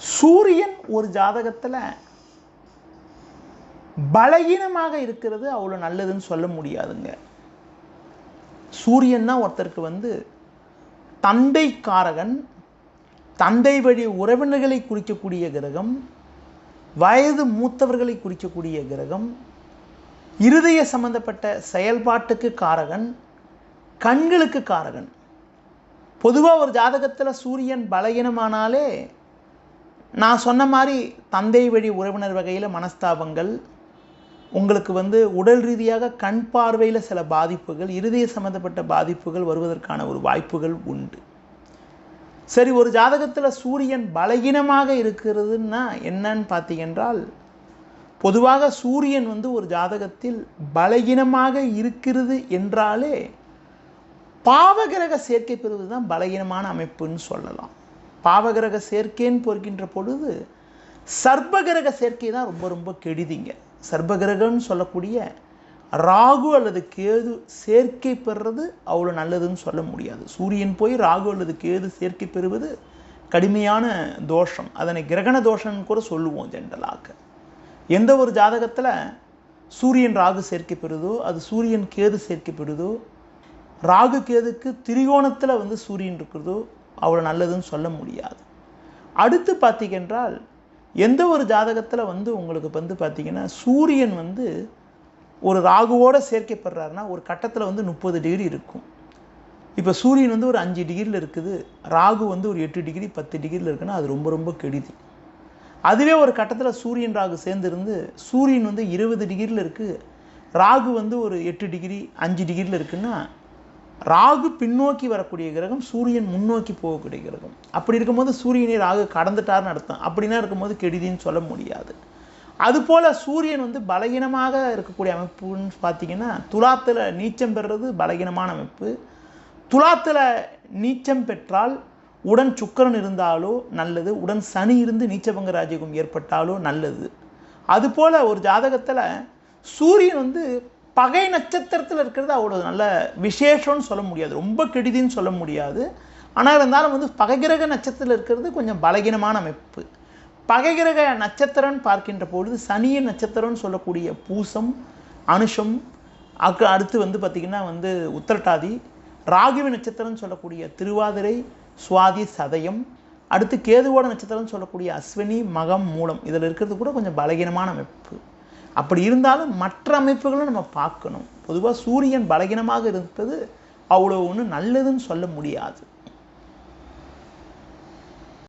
சூரியன் ஒரு ஜாதகத்தில் பலகீனமாக இருக்கிறது அவ்வளோ நல்லதுன்னு சொல்ல முடியாதுங்க. சூரியன் தான் ஒருத்தருக்கு வந்து தந்தைக்காரகன் தந்தை வழி உறவினர்களை குறிக்கக்கூடிய கிரகம் வயது மூத்தவர்களை குறிக்கக்கூடிய கிரகம் இருதய சம்பந்தப்பட்ட செயல்பாட்டுக்கு காரகன் கண்களுக்கு காரகன். பொதுவாக ஒரு ஜாதகத்தில் சூரியன் பலகீனமானாலே நான் சொன்ன மாதிரி தந்தை வழி உறவினர் வகையில் மனஸ்தாபங்கள் உங்களுக்கு வந்து உடல் ரீதியாக கண் பார்வையில் சில பாதிப்புகள் இருதய சம்மந்தப்பட்ட பாதிப்புகள் வருவதற்கான ஒரு வாய்ப்புகள் உண்டு. சரி ஒரு ஜாதகத்தில் சூரியன் பலகீனமாக இருக்கிறதுன்னா என்னன்னு பார்த்தீங்கன்றால் பொதுவாக சூரியன் வந்து ஒரு ஜாதகத்தில் பலகீனமாக இருக்கிறது என்றாலே பாவகிரக சேர்க்கை பெறுவது தான் பலகீனமான அமைப்புன்னு சொல்லலாம். பாவகிரக சேர்க்கைன்னு பொறுக்கின்ற பொழுது சர்ப்பகிரக சேர்க்கை தான் ரொம்ப ரொம்ப கெடுதிங்க. சர்ப்பகிரகம்னு சொல்லக்கூடிய ராகு அல்லது கேது சேர்க்கை பெறுறது அவ்வளோ நல்லதுன்னு சொல்ல முடியாது. சூரியன் போய் ராகு அல்லது கேது சேர்க்கை பெறுவது கடுமையான தோஷம். அதனை கிரகண தோஷம்னு கூட சொல்லுவோம் ஜென்ரலாக. எந்த ஒரு ஜாதகத்தில் சூரியன் ராகு சேர்க்கை பெறுதோ அது சூரியன் கேது சேர்க்கை பெறுதோ ராகு கேதுக்கு திரிகோணத்தில் வந்து சூரியன் இருக்கிறதோ அவ்வளோ நல்லதுன்னு சொல்ல முடியாது. அடுத்து பார்த்தீங்கன்றால் எந்த ஒரு ஜாதகத்தில் வந்து உங்களுக்கு வந்து பார்த்திங்கன்னா சூரியன் வந்து ஒரு ராகுவோடு சேர்க்கப்படுறாருன்னா ஒரு கட்டத்தில் வந்து முப்பது டிகிரி இருக்கும். இப்போ சூரியன் வந்து ஒரு அஞ்சு டிகிரியில் இருக்குது ராகு வந்து ஒரு எட்டு டிகிரி பத்து டிகிரியில் இருக்குன்னா அது ரொம்ப ரொம்ப கெடுதி. அதுவே ஒரு கட்டத்தில் சூரியன் ராகு சேர்ந்துருந்து சூரியன் வந்து இருபது டிகிரியில் இருக்குது ராகு வந்து ஒரு எட்டு டிகிரி அஞ்சு டிகிரியில் இருக்குன்னா ராகு பின்னோக்கி வரக்கூடிய கிரகம் சூரியன் முன்னோக்கி போகக்கூடிய கிரகம். அப்படி இருக்கும்போது சூரியனை ராகு கடந்துட்டார்னு அர்த்தம். அப்படின்னா இருக்கும்போது கெடுதின்னு சொல்ல முடியாது. அதுபோல் சூரியன் வந்து பலகீனமாக இருக்கக்கூடிய அமைப்புன்னு பார்த்தீங்கன்னா துலாத்தில் நீச்சம் பெறுறது பலகீனமான அமைப்பு. துலாத்தில் நீச்சம் பெற்றால் உடன் சுக்கரன் இருந்தாலோ நல்லது. உடன் சனி இருந்து நீச்சபங்க ராஜயோகம் ஏற்பட்டாலோ நல்லது. அதுபோல் ஒரு ஜாதகத்தில் சூரியன் வந்து பகை நட்சத்திரத்தில் இருக்கிறது அவ்வளோ நல்ல விசேஷம்னு சொல்ல முடியாது. ரொம்ப கெடுதின்னு சொல்ல முடியாது. ஆனால் இருந்தாலும் வந்து பகைகிரக நட்சத்திரத்தில் இருக்கிறது கொஞ்சம் பலகீனமான அமைப்பு. பகைகிரக நட்சத்திரம்னு பார்க்கின்ற பொழுது சனிய நட்சத்திரம்னு சொல்லக்கூடிய பூசம் அனுஷம் அக்கு அடுத்து வந்து பார்த்திங்கன்னா வந்து உத்திரட்டாதி ராகிவி நட்சத்திரம்னு சொல்லக்கூடிய திருவாதிரை சுவாதி சதயம் அடுத்து கேதுவோட நட்சத்திரம்னு சொல்லக்கூடிய அஸ்வினி மகம் மூலம். இதில் இருக்கிறது கூட கொஞ்சம் பலகீனமான அமைப்பு. அப்படி இருந்தாலும் மற்ற அமைப்புகளும் நம்ம பார்க்கணும். பொதுவாக சூரியன் பலகீனமாக இருப்பது அவ்வளோ ஒன்று நல்லதுன்னு சொல்ல முடியாது.